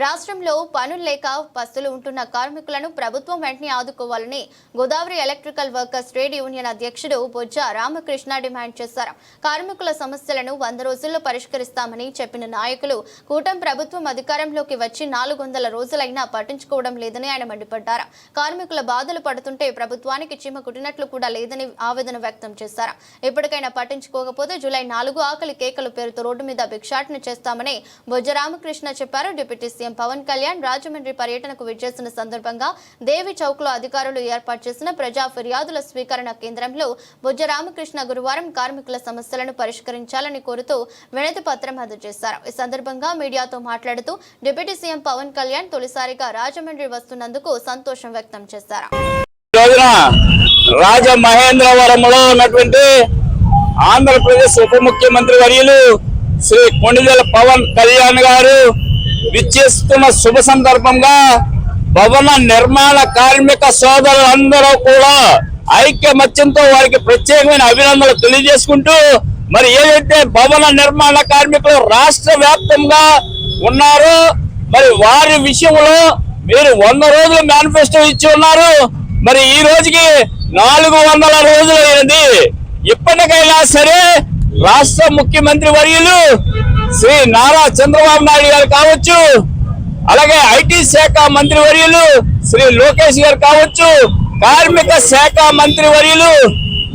రాష్ట్రంలో పనులు లేక పస్తులు ఉంటున్న కార్మికులను ప్రభుత్వం వెంటనే ఆదుకోవాలని Godavari electrical workers trade union అధ్యక్షుడు బొజ్జ రామకృష్ణ డిమాండ్ చేశారు. కార్మికుల సమస్యలను వంద రోజుల్లో పరిష్కరిస్తామని చెప్పిన నాయకులు కూటమి ప్రభుత్వం అధికారంలోకి వచ్చి నాలుగు వందల రోజులైనా పట్టించుకోవడం లేదని ఆయన మండిపడ్డారు. కార్మికుల బాధలు పడుతుంటే ప్రభుత్వానికి చీమ కుట్టినట్లు కూడా లేదని ఆవేదన వ్యక్తం చేశారు. ఇప్పటికైనా పట్టించుకోకపోతే జూలై నాలుగు ఆకలి కేకలు పేరుతో రోడ్డు మీద భిక్షాటన చేస్తామని బొజ్జ రామకృష్ణ చెప్పారు. డిప్యూటీ సీఎం పవన్ కళ్యాణ్ రాజమండ్రి పర్యటనకు విచ్చేసిన సందర్భంగా దేవి చౌక్లో అధికారులు ఏర్పాటు చేసిన ప్రజా ఫిర్యాదుల స్వీకరణ కేంద్రంలో బొజ్జ రామకృష్ణ గురువారం కార్మికుల సమస్యలను పరిష్కరించాలని కోరుతూ వినతి పత్రం అందజేశారు. ఈ సందర్భంగా మీడియాతో మాట్లాడుతూ డిప్యూటీ సీఎం పవన్ కళ్యాణ్ తొలిసారిగా రాజమండ్రి వస్తున్నందుకు సంతోషం వ్యక్తం చేశారు. రాజమహేంద్రవరంలో ఉన్నటువంటి ఆంధ్రప్రదేశ్ ఉప ముఖ్యమంత్రి వర్యులు శ్రీ కొండిదెల పవన్ కళ్యాణ్ గారు విచ్చేస్తున్న శుభ సందర్భంగా భవన నిర్మాణ కార్మిక సోదరులందరూ కూడా ఐక్యమత్యంతో వారికి ప్రత్యేకమైన అభినందనలు తెలియజేసుకుంటూ మరి ఏదైతే భవన నిర్మాణ కార్మికులు రాష్ట్ర వ్యాప్తంగా ఉన్నారో మరి వారి విషయంలో మీరు వంద రోజులు మేనిఫెస్టో ఇచ్చి ఉన్నారు. మరి ఈ రోజుకి నాలుగు వందల రోజులు అయింది. ఇప్పటికైనా సరే రాష్ట్ర ముఖ్యమంత్రి వర్యులు శ్రీ నారా చంద్రబాబు నాయుడు గారు కావచ్చు అలాగే ఐటీ శాఖ మంత్రి వర్యులు శ్రీ లోకేష్ గారు కావచ్చు కార్మిక శాఖ మంత్రి వర్యులు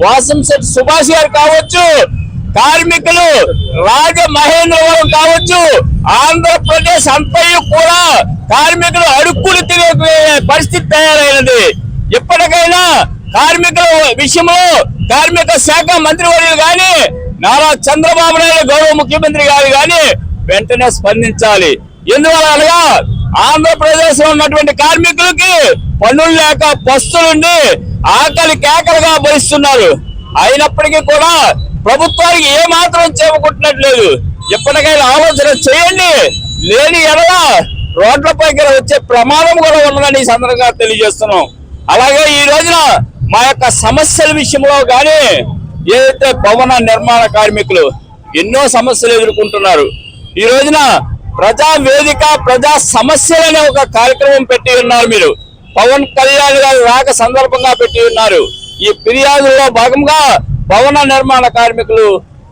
వాసంశెట్టి సుభాష్ గారు కావచ్చు కార్మికులు రాజ మహేంద్రవరం కావచ్చు ఆంధ్రప్రదేశ్ అంతయు కూడా కార్మికులు అడుక్కులు తినే పరిస్థితి తయారైనది. ఇప్పటికైనా కార్మికుల విషయంలో కార్మిక శాఖ మంత్రివర్యులు గాని నారా చంద్రబాబు నాయుడు గౌరవ ముఖ్యమంత్రి గారు కానీ వెంటనే స్పందించాలి. ఎందువల్ల అనగా ఆంధ్రప్రదేశ్లో ఉన్నటువంటి కార్మికులకి పనులు లేక పస్తులుండి ఆకలి కేకలుగా భరిస్తున్నారు. అయినప్పటికీ కూడా ప్రభుత్వానికి ఏ మాత్రం చేపకుంటున్నట్లేదు ఎప్పటికైనా ఆలోచన చేయండి. లేని ఎడల రోడ్లపైకి వచ్చే ప్రమాదం కూడా ఉన్నదని ఈ సందర్భంగా తెలియజేస్తున్నాం. అలాగే ఈ రోజున మా యొక్క సమస్యల విషయంలో కానీ ఏదైతే భవన నిర్మాణ కార్మికులు ఎన్నో సమస్యలు ఎదుర్కొంటున్నారు ఈ రోజున ప్రజా వేదిక ప్రజా సమస్యలనే ఒక కార్యక్రమం పెట్టి ఉన్నారు మీరు. పవన్ కళ్యాణ్ గారు రాక సందర్భంగా పెట్టి ఉన్నారు. ఈ ఫిర్యాదులో భాగంగా భవన నిర్మాణ కార్మికులు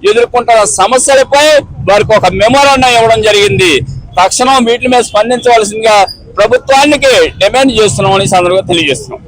ఎదుర్కొంటున్న సమస్యలపై వారికి ఒక మెమోరాండం ఇవ్వడం జరిగింది. తక్షణం వీటి మీద స్పందించవలసిందిగా ప్రభుత్వానికి డిమాండ్ చేస్తున్నామని సందర్భంగా తెలియజేస్తున్నాం.